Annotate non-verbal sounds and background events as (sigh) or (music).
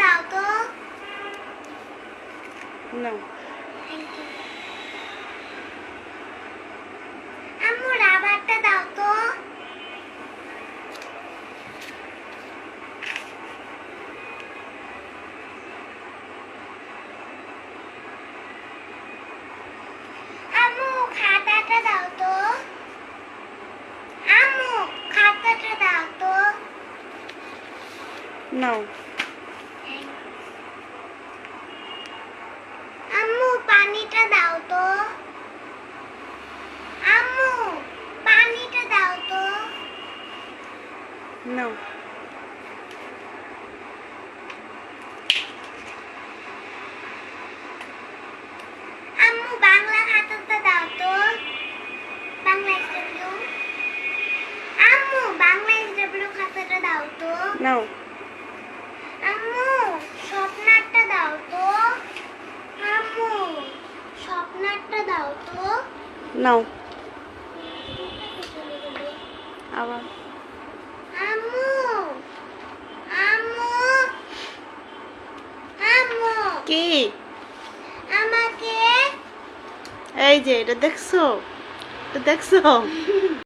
দাও তো। নাও আম্মু রাবারটা দাও তো। আম্মু খাতাটা দাও তো। আম্মু খাতাটা দাও তো। নাও আম্মু পানিটা দাও তো। আম্মু পানিটা দাও তো। নাও। আম্মু বাংলা খাতাটা দাও তো। বাংলা এসডব্লিউ আম্মু বাংলা এসডব্লিউ খাতাটা দাও তো। নাও আম্মু স্বপ্নারটা দাও তো আম্মু স্বপ্নারটা দাও তো। নাও। আবার। আম্মু আম্মু আম্মু। কি? আমাকে এই যে এটা দেখছ? এটা দেখছ? (laughs)